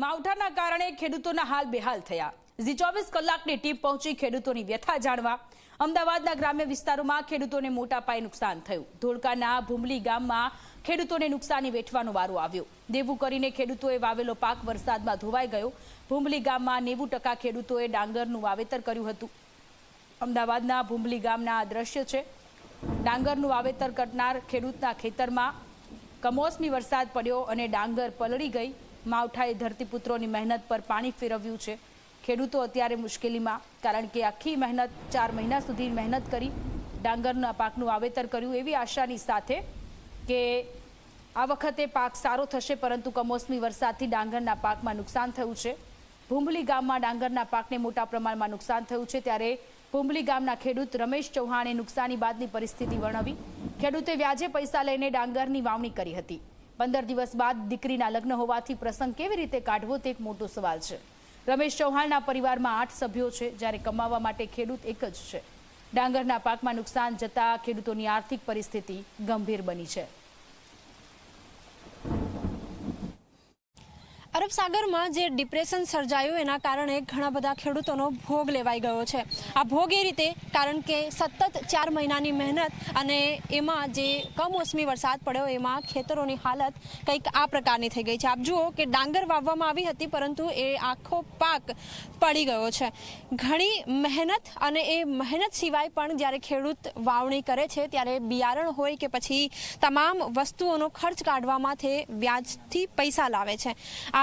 માવઠાના કારણે ખેડૂતોના હાલ બેહાલ થયા. ઝી ચોવીસ કલાકની ટીમ પહોંચી ખેડૂતોની વ્યથા જાણવા. અમદાવાદના ગ્રામ્ય વિસ્તારોમાં ખેડૂતોને મોટા પાયે નુકસાન થયું. ધોળકાના ભૂમલી ગામમાં ખેડૂતોને નુકસાની વેઠવાનો વારો આવ્યો. દેવું કરીને ખેડૂતોએ વાવેલો પાક વરસાદમાં ધોવાઈ ગયો. ભૂમલી ગામમાં નેવું ટકા ખેડૂતોએ ડાંગરનું વાવેતર કર્યું હતું. અમદાવાદના ભૂમલી ગામના આ દ્રશ્ય છે. ડાંગરનું વાવેતર કરનાર ખેડૂતના ખેતરમાં કમોસમી વરસાદ પડ્યો અને ડાંગર પલળી ગઈ. માવઠાએ ધરતીપુત્રોની મહેનત પર પાણી ફેરવ્યું છે. ખેડૂતો અત્યારે મુશ્કેલીમાં, કારણ કે આખી મહેનત, ચાર મહિના સુધી મહેનત કરી, ડાંગરના પાકનું વાવેતર કર્યું. એવી આશાની સાથે કે આ વખતે પાક સારો થશે, પરંતુ કમોસમી વરસાદથી ડાંગરના પાકમાં નુકસાન થયું છે. ભૂંભલી ગામમાં ડાંગરના પાકને મોટા પ્રમાણમાં નુકસાન થયું છે. ત્યારે ભૂંભલી ગામના ખેડૂત રમેશ ચૌહાણે નુકસાની બાદની પરિસ્થિતિ વર્ણવી. ખેડૂતે વ્યાજે પૈસા લઈને ડાંગરની વાવણી કરી હતી. પંદર દિવસ બાદ દીકરીના લગ્ન હોવાથી પ્રસંગ કેવી રીતે કાઢવો તે એક મોટો સવાલ છે. રમેશ ચૌહાણના પરિવારમાં આઠ સભ્યો છે, જ્યારે કમાવા માટે ખેડૂત એક જ છે. ડાંગરના પાકમાં નુકસાન જતા ખેડૂતોની આર્થિક પરિસ્થિતિ ગંભીર બની છે. અરબ સાગરમાં જે ડિપ્રેશન સર્જાયું એના કારણે ઘણા બધા ખેડૂતોનો ભોગ લેવાઈ ગયો છે. આ ભોગ એ રીતે કારણ કે સતત ચાર મહિનાની મહેનત અને એમાં જે કમોસમી વરસાદ પડ્યો એમાં ખેતરોની હાલત કંઈક આ પ્રકારની થઈ ગઈ છે. આપ જુઓ કે ડાંગર વાવવામાં આવી હતી પરંતુ એ આખો પાક પડી ગયો છે. ઘણી મહેનત અને એ મહેનત સિવાય પણ જ્યારે ખેડૂત વાવણી કરે છે ત્યારે બિયારણ હોય કે પછી તમામ વસ્તુઓનો ખર્ચ કાઢવામાં તે વ્યાજથી પૈસા લાવે છે.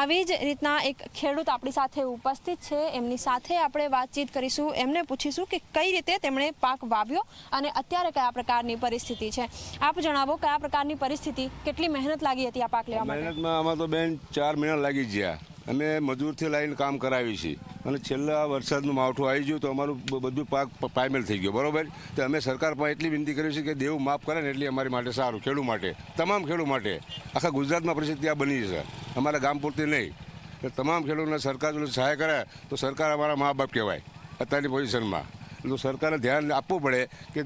આવી જ રીતના એક ખેડૂત આપણી સાથે ઉપસ્થિત છે. એમની સાથે આપણે વાતચીત કરીશું. એમને પૂછીશું કે કઈ રીતે તેમણે પાક વાવ્યો અને અત્યારે કયા પ્રકારની પરિસ્થિતિ છે. આપ જણાવો કયા પ્રકારની પરિસ્થિતિ, કેટલી મહેનત લાગી હતી આ પાક લેવા મહેનતમાં આમાં તો બેન ચાર મહિના લાગી ગયા. અમે મજૂરથી લાવીને કામ કરાવી છે અને છેલ્લા વરસાદનું માવઠું આવી ગયું તો અમારું બધું પાક પાયમેલ થઈ ગયો બરોબર? તો અમે સરકાર પાસે એટલી વિનંતી કરી છે કે દેવું માફ કરે ને એટલી અમારી માટે સારું ખેડૂત માટે તમામ ખેડૂત માટે. આખા ગુજરાતમાં પરિસ્થિતિ આ બની છે અમારા ગામ પૂરતી નહીં. તો તમામ ખેડૂતોને સરકાર જો સહાય કરે તો સરકાર અમારા મા બાપ કહેવાય અત્યારની પોઝિશનમાં. તો સરકારે ધ્યાન આપવું પડે કે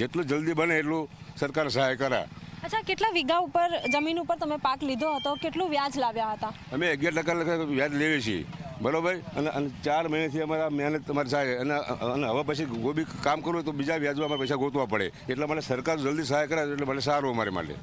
જેટલું જલ્દી બને એટલું સરકાર સહાય કરે. અચ્છા કેટલા વીઘા ઉપર જમીન ઉપર તમે પાક લીધો હતો? કેટલું વ્યાજ લાવ્યા હતા? અમે અગિયાર ટકા વ્યાજ લેવી છીએ બરોબર? અને અને ચાર મહિનાથી અમારા મહેનત તમારે થાય અને અને હવે પછી ગોબી કામ કરવું તો બીજા વ્યાજમાં અમારે પૈસા ગોતવા પડે. એટલે મને સરકાર જલ્દી સહાય કરે એટલે મને સારું અમારે માટે.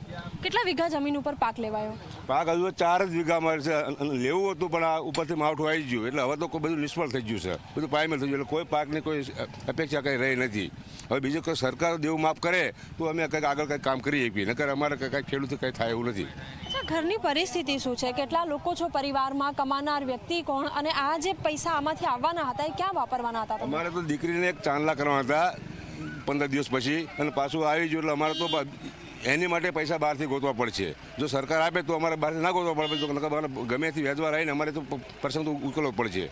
કેટલા વીઘા જમીન ઉપર પાક લેવાયો? પાક હજુ ચાર જ વીઘા અમારે છે. અને લેવું હતું પણ આ ઉપરથી માવઠું આવી ગયું. એટલે હવે તો કોઈ બધું નિષ્ફળ થઈ ગયું છે. બધું પાયમેલ થઈ ગયું. એટલે કોઈ પાકની કોઈ અપેક્ષા કંઈ રહી નથી. હવે બીજું કોઈ સરકાર દેવું માફ કરે તો અમે કંઈક આગળ કંઈક કામ કરી શકીએ નકર અમારે કંઈ ખેડૂત કંઈ થાય એવું નથી. ઘરની પરિસ્થિતિ શું છે? કેટલા લોકો છો પરિવારમાં? કમાનાર વ્યક્તિ કોણ? અને આ જે પૈસા આમાંથી આવવાના હતા, એ ક્યાં વાપરવાના હતા અમારે તો દીકરીને એક ચાંદલા કરવાના હતા, પંદર દિવસ પછી. અને પાછું આવી ગયું એટલે અમારે તો એની માટે પૈસા બહારથી ગોતવા પડશે. જો સરકાર આપે તો અમારે બહારથી ના ગોતવા પડે, તો નકર ગમે તે વ્યાજવા રહીને અમારે તો પ્રસંગ તો ઉકેલવો પડશે.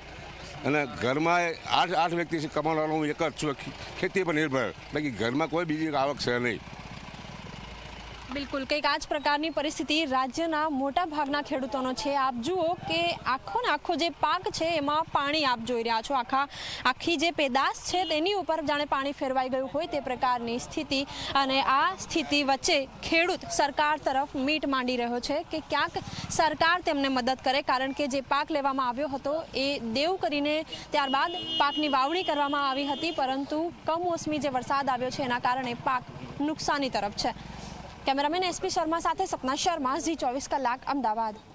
અને ઘરમાં આઠ આઠ વ્યક્તિ કમાવાનો હું એક જ છું, ખેતી પર નિર્ભર. બાકી ઘરમાં કોઈ બીજી આવક છે નહીં. બિલકુલ. કંઈક આ જ પ્રકારની પરિસ્થિતિ રાજ્યના મોટા ભાગના ખેડૂતોનો છે. આપ જુઓ કે આખો ને આખો જે પાક છે, એમાં પાણી આપ જોઈ રહ્યા છો. આખા, આખી જે પેદાશ છે, તેની ઉપર જાણે પાણી ફેરવાઈ ગયું હોય તે પ્રકારની સ્થિતિ. અને આ સ્થિતિ વચ્ચે ખેડૂત સરકાર તરફ મીટ માંડી રહ્યો છે કે ક્યાંક સરકાર તેમને મદદ કરે, કારણ કે જે પાક લેવામાં આવ્યો હતો એ દેવ કરીને ત્યારબાદ પાકની વાવણી કરવામાં આવી હતી, પરંતુ કમોસમી જે વરસાદ આવ્યો છે, એના કારણે પાક નુકસાની તરફ છે. કેમેરામેન એસપી શર્મા સાથે સપના શર્મા ઝી ચોવીસ કલાક અમદાવાદ.